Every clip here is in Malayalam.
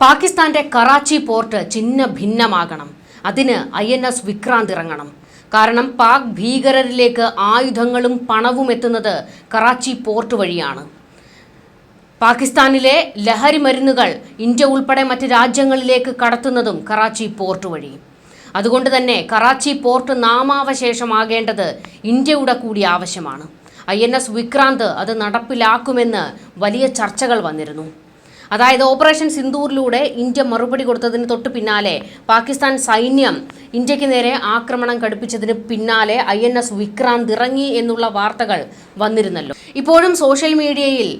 പാകിസ്ഥാന്റെ കറാച്ചി പോർട്ട് ചിഹ്ന ഭിന്നമാകണം. അതിന് ഐ എൻ എസ് വിക്രാന്ത് ഇറങ്ങണം. കാരണം പാക് ഭീകരരിലേക്ക് ആയുധങ്ങളും പണവും എത്തുന്നത് കറാച്ചി പോർട്ട് വഴിയാണ്. പാകിസ്ഥാനിലെ ലഹരി മരുന്നുകൾ ഇന്ത്യ ഉൾപ്പെടെ മറ്റ് രാജ്യങ്ങളിലേക്ക് കടത്തുന്നതും കറാച്ചി പോർട്ട് വഴി. അതുകൊണ്ട് തന്നെ കറാച്ചി പോർട്ട് നാമാവശേഷമാകേണ്ടത് ഇന്ത്യയുടെ കൂടി ആവശ്യമാണ്. ഐ എൻ എസ് വിക്രാന്ത് അത് നടപ്പിലാക്കുമെന്ന് വലിയ ചർച്ചകൾ വന്നിരുന്നു. അതായത് ഓപ്പറേഷൻ സിന്ദൂറിലൂടെ ഇന്ത്യ മറുപടി കൊടുത്തതിന് തൊട്ട് പിന്നാലെ പാകിസ്ഥാൻ സൈന്യം ഇന്ത്യയ്ക്ക് നേരെ ആക്രമണം കടുപ്പിച്ചതിന് പിന്നാലെ ഐ എൻ എസ് വിക്രാന്ത് ഇറങ്ങി എന്നുള്ള വാർത്തകൾ വന്നിരുന്നല്ലോ. ഇപ്പോഴും സോഷ്യൽ മീഡിയയിൽ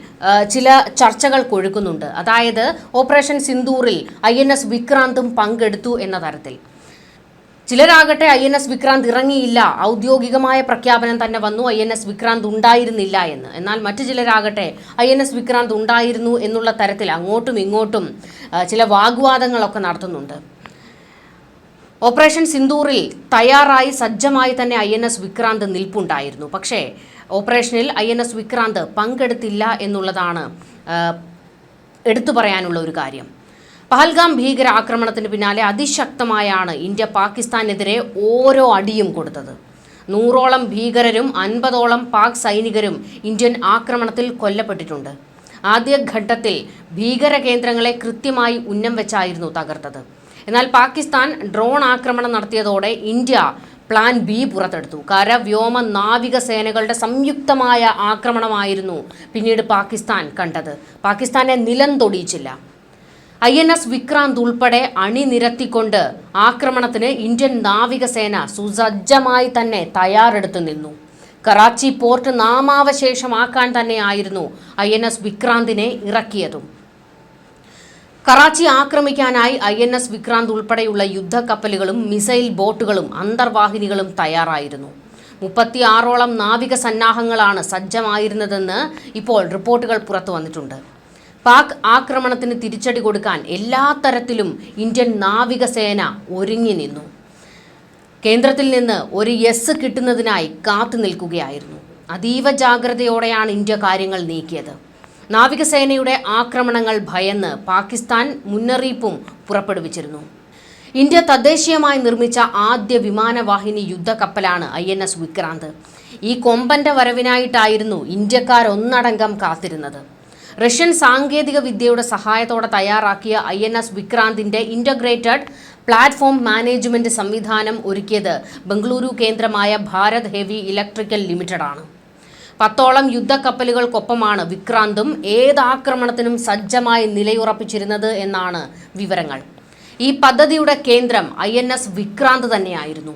ചില ചർച്ചകൾ കൊഴുക്കുന്നുണ്ട്. അതായത് ഓപ്പറേഷൻ സിന്ദൂറിൽ ഐ എൻ എസ് വിക്രാന്തും പങ്കെടുത്തു എന്ന തരത്തിൽ. ചിലരാകട്ടെ ഐ എൻ എസ് വിക്രാന്ത് ഇറങ്ങിയില്ല. ഔദ്യോഗികമായ പ്രഖ്യാപനം തന്നെ വന്നു. ഐ എൻ എസ് വിക്രാന്ത് ഉണ്ടായിരുന്നില്ല എന്ന്. എന്നാൽ മറ്റു ചിലരാകട്ടെ ഐ എൻ എസ് വിക്രാന്ത് ഉണ്ടായിരുന്നു എന്നുള്ള തരത്തിൽ അങ്ങോട്ടും ഇങ്ങോട്ടും ചില വാഗ്വാദങ്ങളൊക്കെ നടത്തുന്നുണ്ട്. ഓപ്പറേഷൻ സിന്ദൂറിൽ തയ്യാറായി സജ്ജമായി തന്നെ ഐ എൻ എസ് വിക്രാന്ത് നിൽപ്പുണ്ടായിരുന്നു. പക്ഷേ ഓപ്പറേഷനിൽ ഐ എൻ എസ് വിക്രാന്ത് പങ്കെടുത്തില്ല എന്നുള്ളതാണ് എടുത്തു പറയാനുള്ള ഒരു കാര്യം. പഹൽഗാം ഭീകര ആക്രമണത്തിന് പിന്നാലെ അതിശക്തമായാണ് ഇന്ത്യ പാകിസ്ഥാനെതിരെ ഓരോ അടിയും കൊടുത്തത്. നൂറോളം ഭീകരരും അൻപതോളം പാക് സൈനികരും ഇന്ത്യൻ ആക്രമണത്തിൽ കൊല്ലപ്പെട്ടിട്ടുണ്ട്. ആദ്യഘട്ടത്തിൽ ഭീകര കേന്ദ്രങ്ങളെ കൃത്യമായി ഉന്നം വെച്ചായിരുന്നു തകർത്തത്. എന്നാൽ പാകിസ്ഥാൻ ഡ്രോൺ ആക്രമണം നടത്തിയതോടെ ഇന്ത്യ പ്ലാൻ ബി പുറത്തെടുത്തു. കര വ്യോമ നാവിക സേനകളുടെ സംയുക്തമായ ആക്രമണമായിരുന്നു പിന്നീട് പാകിസ്ഥാൻ കണ്ടത്. പാകിസ്ഥാനെ നിലം തൊടിയിച്ചില്ല. ഐ എൻ എസ് വിക്രാന്ത് ഉൾപ്പെടെ അണിനിരത്തിക്കൊണ്ട് ആക്രമണത്തിന് ഇന്ത്യൻ നാവികസേന സുസജ്ജമായി തന്നെ തയ്യാറെടുത്തു നിന്നു. കറാച്ചി പോർട്ട് നാമാവശേഷമാക്കാൻ തന്നെയായിരുന്നു ഐ എൻ എസ് വിക്രാന്തിനെ ഇറക്കിയതും. കറാച്ചി ആക്രമിക്കാനായി ഐ എൻ എസ് വിക്രാന്ത് ഉൾപ്പെടെയുള്ള യുദ്ധക്കപ്പലുകളും മിസൈൽ ബോട്ടുകളും അന്തർവാഹിനികളും തയ്യാറായിരുന്നു. മുപ്പത്തിയാറോളം നാവിക സന്നാഹങ്ങളാണ് സജ്ജമായിരുന്നതെന്ന് ഇപ്പോൾ റിപ്പോർട്ടുകൾ പുറത്തു വന്നിട്ടുണ്ട്. പാക് ആക്രമണത്തിന് തിരിച്ചടി കൊടുക്കാൻ എല്ലാ തരത്തിലും ഇന്ത്യൻ നാവികസേന ഒരുങ്ങി നിന്നു. കേന്ദ്രത്തിൽ നിന്ന് ഒരു യെസ് കിട്ടുന്നതിനായി കാത്തു നിൽക്കുകയായിരുന്നു. അതീവ ജാഗ്രതയോടെയാണ് ഇന്ത്യ കാര്യങ്ങൾ നീക്കിയത്. നാവികസേനയുടെ ആക്രമണങ്ങൾ ഭയന്ന് പാകിസ്ഥാൻ മുന്നറിയിപ്പും പുറപ്പെടുവിച്ചിരുന്നു. ഇന്ത്യ തദ്ദേശീയമായി നിർമ്മിച്ച ആദ്യ വിമാനവാഹിനി യുദ്ധക്കപ്പലാണ് ഐ എൻ എസ് വിക്രാന്ത്. ഈ കൊമ്പന്റെ വരവിനായിട്ടായിരുന്നു ഇന്ത്യക്കാരൊന്നടങ്കം കാത്തിരുന്നത്. റഷ്യൻ സാങ്കേതിക വിദ്യയുടെ സഹായത്തോടെ തയ്യാറാക്കിയ ഐ എൻ എസ് വിക്രാന്തിന്റെ ഇന്റഗ്രേറ്റഡ് പ്ലാറ്റ്ഫോം മാനേജ്മെന്റ് സംവിധാനം ഒരുക്കിയത് ബംഗളൂരു കേന്ദ്രമായ ഭാരത് ഹെവി ഇലക്ട്രിക്കൽ ലിമിറ്റഡ് ആണ് പത്തോളം യുദ്ധക്കപ്പലുകൾക്കൊപ്പമാണ് വിക്രാന്തും ഏത് ആക്രമണത്തിനും സജ്ജമായി നിലയുറപ്പിച്ചിരുന്നത് എന്നാണ് വിവരങ്ങൾ. ഈ പദ്ധതിയുടെ കേന്ദ്രം ഐ എൻ എസ് വിക്രാന്ത് തന്നെയായിരുന്നു.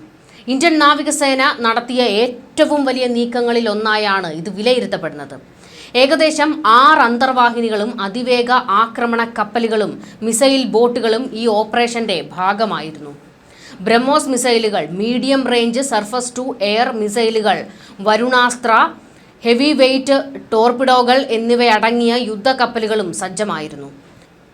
ഇന്ത്യൻ നാവികസേന നടത്തിയ ഏറ്റവും വലിയ നീക്കങ്ങളിൽ ഒന്നായാണ് ഇത് വിലയിരുത്തപ്പെടുന്നത്. ഏകദേശം ആറ് അന്തർവാഹിനികളും അതിവേഗ ആക്രമണ കപ്പലുകളും മിസൈൽ ബോട്ടുകളും ഈ ഓപ്പറേഷന്റെ ഭാഗമായിരുന്നു. ബ്രഹ്മോസ് മിസൈലുകൾ medium range surface to air മിസൈലുകൾ വരുണാസ്ത്ര ഹെവി വെയ്റ്റ് ടോർപിഡോകൾ എന്നിവയടങ്ങിയ യുദ്ധക്കപ്പലുകളും സജ്ജമായിരുന്നു.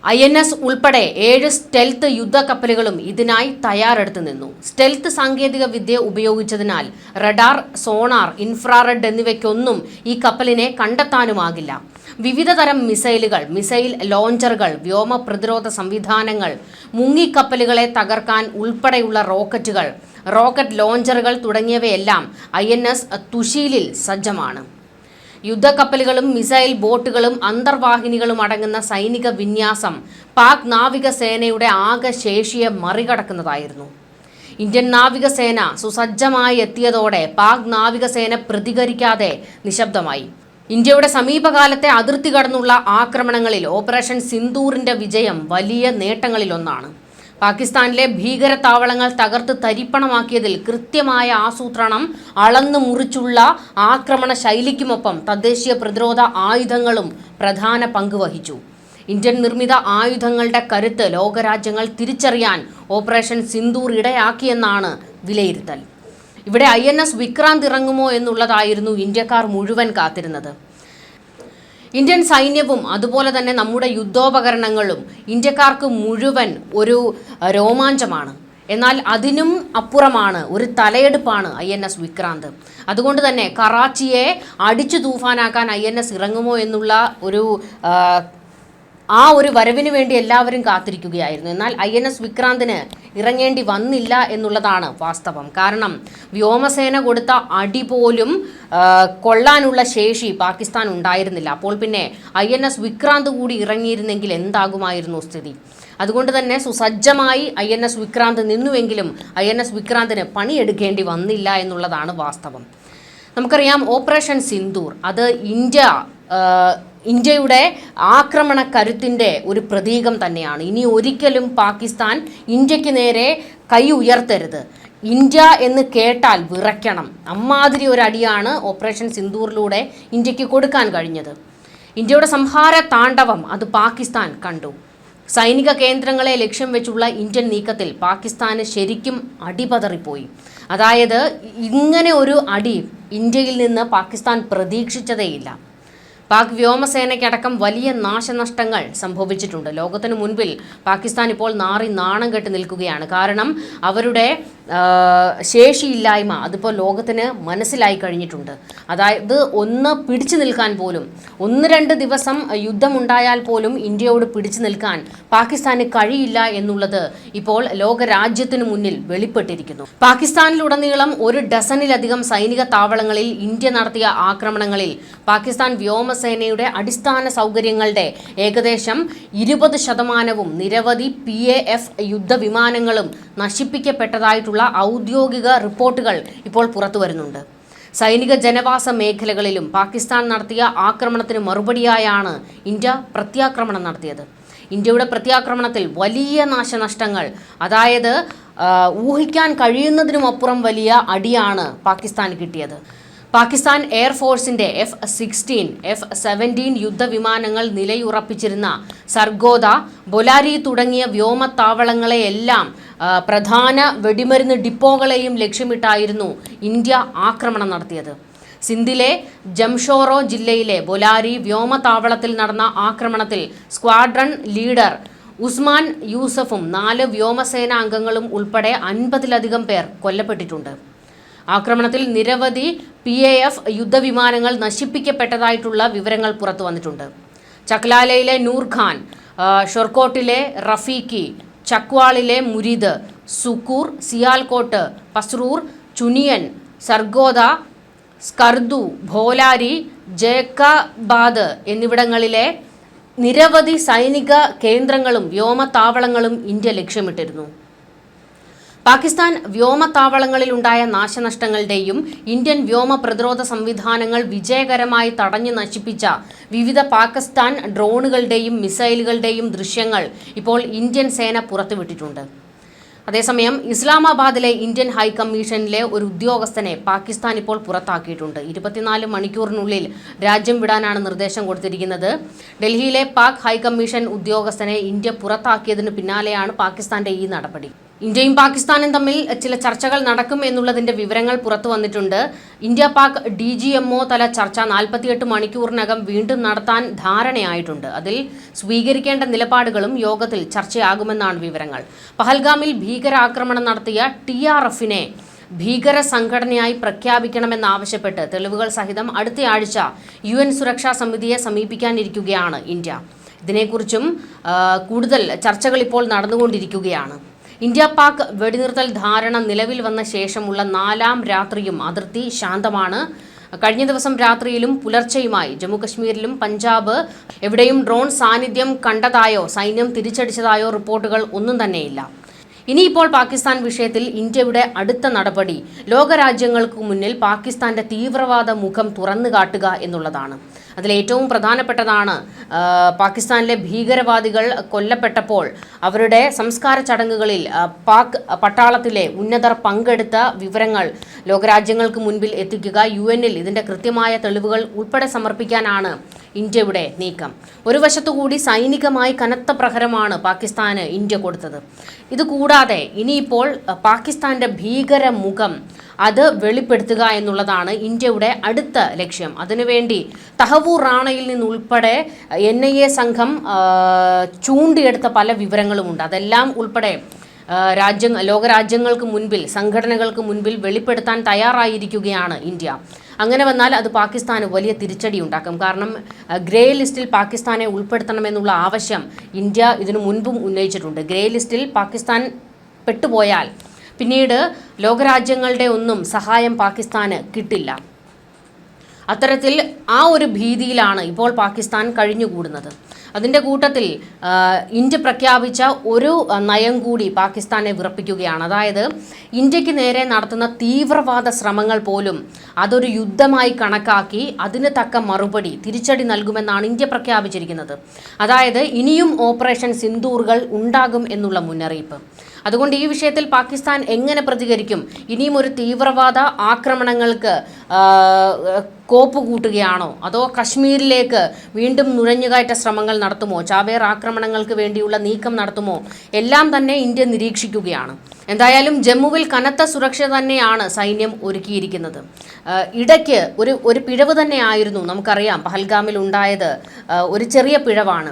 ഐ എൻ എസ് ഉൾപ്പെടെ ഏഴ് സ്റ്റെൽത്ത് യുദ്ധക്കപ്പലുകളും ഇതിനായി തയ്യാറെടുത്തു നിന്നു. സ്റ്റെൽത്ത് സാങ്കേതിക വിദ്യ ഉപയോഗിച്ചതിനാൽ റഡാർ സോണാർ ഇൻഫ്രാറെഡ് എന്നിവയ്ക്കൊന്നും ഈ കപ്പലിനെ കണ്ടെത്താനുമാകില്ല. വിവിധ തരം മിസൈലുകൾ മിസൈൽ ലോഞ്ചറുകൾ വ്യോമ പ്രതിരോധ സംവിധാനങ്ങൾ മുങ്ങിക്കപ്പലുകളെ തകർക്കാൻ ഉൾപ്പെടെയുള്ള റോക്കറ്റുകൾ റോക്കറ്റ് ലോഞ്ചറുകൾ തുടങ്ങിയവയെല്ലാം ഐ എൻ എസ് തുഷീലിൽ സജ്ജമാണ്. യുദ്ധക്കപ്പലുകളും മിസൈൽ ബോട്ടുകളും അന്തർവാഹിനികളും അടങ്ങുന്ന സൈനിക വിന്യാസം പാക് നാവികസേനയുടെ ആകെ ശേഷിയെ മറികടക്കുന്നതായിരുന്നു. ഇന്ത്യൻ നാവികസേന സുസജ്ജമായി എത്തിയതോടെ പാക് നാവികസേന പ്രതികരിക്കാതെ നിശബ്ദമായി. ഇന്ത്യയുടെ സമീപകാലത്തെ അതിർത്തി കടന്നുള്ള ആക്രമണങ്ങളിൽ ഓപ്പറേഷൻ സിന്ദൂറിന്റെ വിജയം വലിയ നേട്ടങ്ങളിലൊന്നാണ്. പാകിസ്ഥാനിലെ ഭീകര താവളങ്ങൾ തകർത്ത് തരിപ്പണമാക്കിയതിൽ കൃത്യമായ ആസൂത്രണം അളന്നു മുറിച്ചുള്ള ആക്രമണ ശൈലിക്കുമൊപ്പം തദ്ദേശീയ പ്രതിരോധ ആയുധങ്ങളും പ്രധാന പങ്ക് വഹിച്ചു. ഇന്ത്യൻ നിർമ്മിത ആയുധങ്ങളുടെ കരുത്ത് ലോകരാജ്യങ്ങൾ തിരിച്ചറിയാൻ ഓപ്പറേഷൻ സിന്ദൂർ ഇടയാക്കിയെന്നാണ് വിലയിരുത്തൽ. ഇവിടെ ഐ എൻ എസ് വിക്രാന്ത് ഇറങ്ങുമോ എന്നുള്ളതായിരുന്നു ഇന്ത്യക്കാർ മുഴുവൻ കാത്തിരുന്നത്. ഇന്ത്യൻ സൈന്യവും അതുപോലെ തന്നെ നമ്മുടെ യുദ്ധോപകരണങ്ങളും ഇന്ത്യക്കാർക്ക് മുഴുവൻ ഒരു രോമാഞ്ചമാണ്. എന്നാൽ അതിനും അപ്പുറമാണ് ഒരു തലയെടുപ്പാണ് ഐ എൻ എസ് വിക്രാന്ത്. അതുകൊണ്ട് തന്നെ കറാച്ചിയെ അടിച്ചു തൂഫാനാക്കാൻ ഐ എൻ എസ് ഇറങ്ങുമോ എന്നുള്ള ഒരു ആ, ഒരു വരവിന് വേണ്ടി എല്ലാവരും കാത്തിരിക്കുകയായിരുന്നു. എന്നാൽ ഐ എൻ എസ് വിക്രാന്തിന് ഇറങ്ങേണ്ടി വന്നില്ല എന്നുള്ളതാണ് വാസ്തവം. കാരണം വ്യോമസേന കൊടുത്ത അടി പോലും കൊള്ളാനുള്ള ശേഷി പാകിസ്ഥാൻ ഉണ്ടായിരുന്നില്ല. അപ്പോൾ പിന്നെ ഐ എൻ എസ് വിക്രാന്ത് കൂടി ഇറങ്ങിയിരുന്നെങ്കിൽ എന്താകുമായിരുന്നു സ്ഥിതി? അതുകൊണ്ട് തന്നെ സുസജ്ജമായി ഐ എൻ എസ് വിക്രാന്ത് നിന്നുവെങ്കിലും ഐ എൻ എസ് വിക്രാന്തിന് പണിയെടുക്കേണ്ടി വന്നില്ല എന്നുള്ളതാണ് വാസ്തവം. നമുക്കറിയാം ഓപ്പറേഷൻ സിന്ദൂർ അത് ഇന്ത്യ ഇന്ത്യയുടെ ആക്രമണ കരുത്തിന്റെ ഒരു പ്രതീകം തന്നെയാണ്. ഇനി ഒരിക്കലും പാകിസ്ഥാൻ ഇന്ത്യയ്ക്ക് നേരെ കൈ ഉയർത്തരുത്. ഇന്ത്യ എന്ന് കേട്ടാൽ വിറയ്ക്കണം. അമ്മാതിരി ഒരു അടിയാണ് ഓപ്പറേഷൻ സിന്ദൂറിലൂടെ ഇന്ത്യയ്ക്ക് കൊടുക്കാൻ കഴിഞ്ഞത്. ഇന്ത്യയുടെ സംഹാര താണ്ഡവം അത് പാകിസ്ഥാൻ കണ്ടു. സൈനിക കേന്ദ്രങ്ങളെ ലക്ഷ്യം വെച്ചുള്ള ഇന്ത്യൻ നീക്കത്തിൽ പാകിസ്ഥാന് ശരിക്കും അടിപതറിപ്പോയി. അതായത് ഇങ്ങനെ ഒരു അടി ഇന്ത്യയിൽ നിന്ന് പാകിസ്ഥാൻ പ്രതീക്ഷിച്ചതേയില്ല. പാക് വ്യോമസേനയ്ക്കടക്കം വലിയ നാശനഷ്ടങ്ങൾ സംഭവിച്ചിട്ടുണ്ട്. ലോകത്തിനു മുൻപിൽ പാകിസ്ഥാൻ ഇപ്പോൾ നാറി നാണം കെട്ട് നിൽക്കുകയാണ്. കാരണം അവരുടെ ശേഷിയില്ലായ്മ അതിപ്പോൾ ലോകത്തിന് മനസ്സിലായി കഴിഞ്ഞിട്ടുണ്ട്. അതായത് ഒന്ന് പിടിച്ചു നിൽക്കാൻ പോലും ഒന്ന് രണ്ട് ദിവസം യുദ്ധമുണ്ടായാൽ പോലും ഇന്ത്യയോട് പിടിച്ചു നിൽക്കാൻ പാകിസ്ഥാന് കഴിയില്ല എന്നുള്ളത് ഇപ്പോൾ ലോകരാജ്യത്തിനു മുന്നിൽ വെളിപ്പെട്ടിരിക്കുന്നു. പാകിസ്ഥാനിലുടനീളം ഒരു ഡസനിലധികം സൈനിക താവളങ്ങളിൽ ഇന്ത്യ നടത്തിയ ആക്രമണങ്ങളിൽ പാകിസ്ഥാൻ വ്യോമസേനയുടെ അടിസ്ഥാന സൗകര്യങ്ങളുടെ ഏകദേശം ഇരുപത് ശതമാനവും നിരവധി പി എ എഫ് യുദ്ധവിമാനങ്ങളും നശിപ്പിക്കപ്പെട്ടതായിട്ടുള്ള ഔദ്യോഗിക റിപ്പോർട്ടുകൾ ഇപ്പോൾ പുറത്തു വരുന്നുണ്ട്. സൈനിക ജനവാസ മേഖലകളിലും പാകിസ്ഥാൻ നടത്തിയ ആക്രമണത്തിന് മറുപടിയായാണ് ഇന്ത്യ പ്രത്യാക്രമണം നടത്തിയത്. ഇന്ത്യയുടെ പ്രത്യാക്രമണത്തിൽ വലിയ നാശനഷ്ടങ്ങൾ അതായത് ഊഹിക്കാൻ കഴിയുന്നതിനുമപ്പുറം വലിയ അടിയാണ് പാകിസ്ഥാൻ കിട്ടിയത്. പാകിസ്ഥാൻ എയർഫോഴ്സിന്റെ എഫ് സിക്സ്റ്റീൻ എഫ് സെവന്റീൻ യുദ്ധവിമാനങ്ങൾ നിലയുറപ്പിച്ചിരുന്ന സർഗോദ ബൊലാരി തുടങ്ങിയ വ്യോമത്താവളങ്ങളെയെല്ലാം പ്രധാന വെടിമരുന്ന് ഡിപ്പോകളെയും ലക്ഷ്യമിട്ടായിരുന്നു ഇന്ത്യ ആക്രമണം നടത്തിയത്. സിന്ധിലെ ജംഷോറോ ജില്ലയിലെ ബൊലാരി വ്യോമതാവളത്തിൽ നടന്ന ആക്രമണത്തിൽ സ്ക്വാഡ്രൺ ലീഡർ ഉസ്മാൻ യൂസഫും നാല് വ്യോമസേന അംഗങ്ങളും ഉൾപ്പെടെ അൻപതിലധികം പേർ കൊല്ലപ്പെട്ടിട്ടുണ്ട്. ആക്രമണത്തിൽ നിരവധി പി എ എഫ് യുദ്ധവിമാനങ്ങൾ നശിപ്പിക്കപ്പെട്ടതായിട്ടുള്ള വിവരങ്ങൾ പുറത്തു വന്നിട്ടുണ്ട്. ചക്ലാലയിലെ നൂർഖാൻ ഷൊർക്കോട്ടിലെ റഫീഖി ചക്വാളിലെ മുരിദ് സുക്കൂർ സിയാൽകോട്ട് പസ്രൂർ ചുനിയൻ സർഗോദ സ്കർദു ഭോലാരി ജേക്കാബാദ് എന്നിവിടങ്ങളിലെ നിരവധി സൈനിക കേന്ദ്രങ്ങളും വ്യോമത്താവളങ്ങളും ഇന്ത്യ ലക്ഷ്യമിട്ടിരുന്നു. പാകിസ്ഥാൻ വ്യോമത്താവളങ്ങളിലുണ്ടായ നാശനഷ്ടങ്ങളുടെയും ഇന്ത്യൻ വ്യോമ പ്രതിരോധ സംവിധാനങ്ങൾ വിജയകരമായി തടഞ്ഞു നശിപ്പിച്ച വിവിധ പാകിസ്ഥാൻ ഡ്രോണുകളുടെയും മിസൈലുകളുടെയും ദൃശ്യങ്ങൾ ഇപ്പോൾ ഇന്ത്യൻ സേന പുറത്തുവിട്ടിട്ടുണ്ട്. അതേസമയം ഇസ്ലാമാബാദിലെ ഇന്ത്യൻ ഹൈക്കമ്മീഷനിലെ ഒരു ഉദ്യോഗസ്ഥനെ പാകിസ്ഥാൻ ഇപ്പോൾ പുറത്താക്കിയിട്ടുണ്ട്. ഇരുപത്തിനാല് മണിക്കൂറിനുള്ളിൽ രാജ്യം വിടാനാണ് നിർദ്ദേശം കൊടുത്തിരിക്കുന്നത്. ഡൽഹിയിലെ പാക് ഹൈക്കമ്മീഷൻ ഉദ്യോഗസ്ഥനെ ഇന്ത്യ പുറത്താക്കിയതിന് പിന്നാലെയാണ് പാകിസ്ഥാന്റെ ഈ നടപടി. ഇന്ത്യയും പാകിസ്ഥാനും തമ്മിൽ ചില ചർച്ചകൾ നടക്കും എന്നുള്ളതിന്റെ വിവരങ്ങൾ പുറത്തു വന്നിട്ടുണ്ട്. India Pak D G M O തല ചർച്ച നാൽപ്പത്തിയെട്ട് മണിക്കൂറിനകം വീണ്ടും നടത്താൻ ധാരണയായിട്ടുണ്ട്. അതിൽ സ്വീകരിക്കേണ്ട നിലപാടുകളും യോഗത്തിൽ ചർച്ചയാകുമെന്നാണ് വിവരങ്ങൾ. പഹൽഗാമിൽ ഭീകരാക്രമണം നടത്തിയ ടി ആർ എഫിനെ ഭീകര സംഘടനയായി പ്രഖ്യാപിക്കണമെന്നാവശ്യപ്പെട്ട് തെളിവുകൾ സഹിതം അടുത്തയാഴ്ച യു എൻ സുരക്ഷാ സമിതിയെ സമീപിക്കാനിരിക്കുകയാണ് ഇന്ത്യ. ഇതിനെക്കുറിച്ചും കൂടുതൽ ചർച്ചകൾ ഇപ്പോൾ നടന്നുകൊണ്ടിരിക്കുകയാണ്. ഇന്ത്യ പാക് വെടിനിർത്തൽ ധാരണ നിലവിൽ വന്ന ശേഷമുള്ള നാലാം രാത്രിയും അതിർത്തി ശാന്തമാണ്. കഴിഞ്ഞ ദിവസം രാത്രിയിലും പുലർച്ചെയുമായി ജമ്മുകശ്മീരിലും പഞ്ചാബ് എവിടെയും ഡ്രോൺ സാന്നിധ്യം കണ്ടതായോ സൈന്യം തിരിച്ചടിച്ചതായോ റിപ്പോർട്ടുകൾ ഒന്നും തന്നെയില്ല. ഇനിയിപ്പോൾ പാകിസ്ഥാൻ വിഷയത്തിൽ ഇന്ത്യയുടെ അടുത്ത നടപടി. ലോകരാജ്യങ്ങൾക്ക് മുന്നിൽ പാകിസ്ഥാന്റെ തീവ്രവാദ മുഖം തുറന്നു കാട്ടുക എന്നുള്ളതാണ്. അതിലേറ്റവും പ്രധാനപ്പെട്ടതാണ് പാകിസ്ഥാനിലെ ഭീകരവാദികൾ കൊല്ലപ്പെട്ടപ്പോൾ അവരുടെ സംസ്കാര ചടങ്ങുകളിൽ പാക് പട്ടാളത്തിലെ ഉന്നതർ പങ്കെടുത്ത വിവരങ്ങൾ ലോകരാജ്യങ്ങൾക്ക് മുൻപിൽ എത്തിക്കുക യു ഇതിന്റെ കൃത്യമായ തെളിവുകൾ ഉൾപ്പെടെ സമർപ്പിക്കാനാണ് ഇന്ത്യയുടെ നീക്കം. ഒരു വശത്തുകൂടി സൈനികമായി കനത്ത പ്രഹരമാണ് പാകിസ്ഥാന് ഇന്ത്യ കൊടുത്തത്. ഇതുകൂടാതെ ഇനിയിപ്പോൾ പാകിസ്ഥാന്റെ ഭീകര മുഖം അത് വെളിപ്പെടുത്തുക എന്നുള്ളതാണ് ഇന്ത്യയുടെ അടുത്ത ലക്ഷ്യം. അതിനുവേണ്ടി തഹവൂർ റാണയിൽ നിന്നുൾപ്പെടെ എൻ ഐ എ സംഘം ചൂണ്ടിയെടുത്ത പല വിവരങ്ങളുമുണ്ട്. അതെല്ലാം ഉൾപ്പെടെ രാജ്യ ലോകരാജ്യങ്ങൾക്ക് മുൻപിൽ സംഘടനകൾക്ക് മുൻപിൽ വെളിപ്പെടുത്താൻ തയ്യാറായിരിക്കുകയാണ് ഇന്ത്യ. അങ്ങനെ വന്നാൽ അത് പാകിസ്ഥാന് വലിയ തിരിച്ചടി ഉണ്ടാക്കും. കാരണം ഗ്രേ ലിസ്റ്റിൽ പാകിസ്ഥാനെ ഉൾപ്പെടുത്തണമെന്നുള്ള ആവശ്യം ഇന്ത്യ ഇതിനു മുൻപും ഉന്നയിച്ചിട്ടുണ്ട്. ഗ്രേ ലിസ്റ്റിൽ പാകിസ്ഥാൻ പെട്ടുപോയാൽ പിന്നീട് ലോകരാജ്യങ്ങളുടെ ഒന്നും സഹായം പാകിസ്ഥാന് കിട്ടില്ല. അത്തരത്തിൽ ആ ഒരു ഭീതിയിലാണ് ഇപ്പോൾ പാകിസ്ഥാൻ കഴിഞ്ഞുകൂടുന്നത്. അതിന്റെ കൂട്ടത്തിൽ ഇന്ത്യ പ്രഖ്യാപിച്ച ഒരു നയം കൂടി പാകിസ്ഥാനെ വിറപ്പിക്കുകയാണ്. അതായത് ഇന്ത്യയ്ക്ക് നേരെ നടത്തുന്ന തീവ്രവാദ ശ്രമങ്ങൾ പോലും അതൊരു യുദ്ധമായി കണക്കാക്കി അതിന് തക്ക മറുപടി തിരിച്ചടി നൽകുമെന്നാണ് ഇന്ത്യ പ്രഖ്യാപിച്ചിരിക്കുന്നത്. അതായത് ഇനിയും ഓപ്പറേഷൻ സിന്ദൂറുകൾ ഉണ്ടാകും എന്നുള്ള മുന്നറിയിപ്പ്. അതുകൊണ്ട് ഈ വിഷയത്തിൽ പാകിസ്ഥാൻ എങ്ങനെ പ്രതികരിക്കും? ഇനിയും ഒരു തീവ്രവാദ ആക്രമണങ്ങൾക്ക് കോപ്പ് കൂട്ടുകയാണോ? അതോ കശ്മീരിലേക്ക് വീണ്ടും നുഴഞ്ഞുകയറ്റ ശ്രമങ്ങൾ നടത്തുമോ? ചാവേർ ആക്രമണങ്ങൾക്ക് വേണ്ടിയുള്ള നീക്കം നടത്തുമോ? എല്ലാം തന്നെ ഇന്ത്യ നിരീക്ഷിക്കുകയാണ്. എന്തായാലും ജമ്മുവിൽ കനത്ത സുരക്ഷ തന്നെയാണ് സൈന്യം ഒരുക്കിയിരിക്കുന്നത്. ഇടയ്ക്ക് ഒരു ഒരു പിഴവ് തന്നെയായിരുന്നു നമുക്കറിയാം പഹൽഗാമിൽ ഉണ്ടായത്. ഒരു ചെറിയ പിഴവാണ്.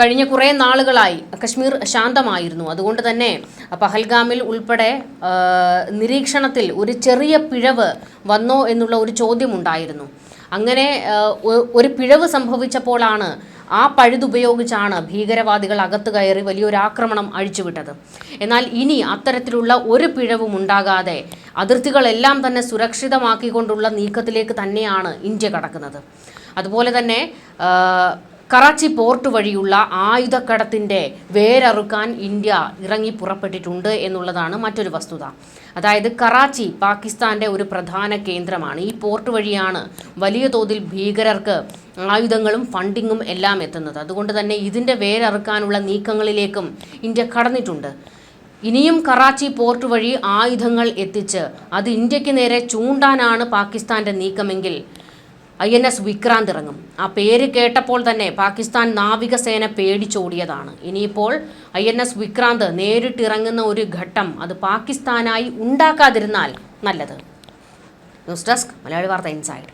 കഴിഞ്ഞ കുറേ നാളുകളായി കശ്മീർ ശാന്തമായിരുന്നു. അതുകൊണ്ട് തന്നെ പഹൽഗാമിൽ ഉൾപ്പെടെ നിരീക്ഷണത്തിൽ ഒരു ചെറിയ പിഴവ് വന്നോ എന്നുള്ള ഒരു ചോദ്യമുണ്ടായിരുന്നു അങ്ങനെ ഒരു പിഴവ് സംഭവിച്ചപ്പോഴാണ് ആ പഴുതുപയോഗിച്ചാണ് ഭീകരവാദികൾ അകത്ത് കയറി വലിയൊരു ആക്രമണം അഴിച്ചുവിട്ടത്. എന്നാൽ ഇനി അത്തരത്തിലുള്ള ഒരു പിഴവും ഉണ്ടാകാതെ അതിർത്തികളെല്ലാം തന്നെ സുരക്ഷിതമാക്കിക്കൊണ്ടുള്ള നീക്കത്തിലേക്ക് തന്നെയാണ് ഇന്ത്യ കടക്കുന്നത്. അതുപോലെ തന്നെ കറാച്ചി പോർട്ട് വഴിയുള്ള ആയുധക്കടത്തിന്റെ വേരറുക്കാൻ ഇന്ത്യ ഇറങ്ങി പുറപ്പെട്ടിട്ടുണ്ട് എന്നുള്ളതാണ് മറ്റൊരു വസ്തുത. അതായത് കറാച്ചി പാകിസ്ഥാന്റെ ഒരു പ്രധാന കേന്ദ്രമാണ്. ഈ പോർട്ട് വഴിയാണ് വലിയ തോതിൽ ഭീകരർക്ക് ആയുധങ്ങളും ഫണ്ടിങ്ങും എല്ലാം എത്തുന്നത്. അതുകൊണ്ട് തന്നെ ഇതിന്റെ വേരറുക്കാനുള്ള നീക്കങ്ങളിലേക്കും ഇന്ത്യ കടന്നിട്ടുണ്ട്. ഇനിയും കറാച്ചി പോർട്ട് വഴി ആയുധങ്ങൾ എത്തിച്ച് അത് ഇന്ത്യയ്ക്ക് നേരെ ചൂണ്ടാനാണ് പാകിസ്ഥാന്റെ നീക്കമെങ്കിൽ ഐ എൻ എസ് വിക്രാന്ത് ഇറങ്ങും. ആ പേര് കേട്ടപ്പോൾ തന്നെ പാകിസ്ഥാൻ നാവികസേന പേടിച്ചോടിയതാണ്. ഇനിയിപ്പോൾ ഐ എൻ എസ് വിക്രാന്ത് നേരിട്ടിറങ്ങുന്ന ഒരു ഘട്ടം അത് പാകിസ്ഥാനായി ഉണ്ടാക്കാതിരുന്നാൽ നല്ലത്. ന്യൂസ് ഡെസ്ക് മലയാളി വാർത്ത ഇൻസൈഡ്.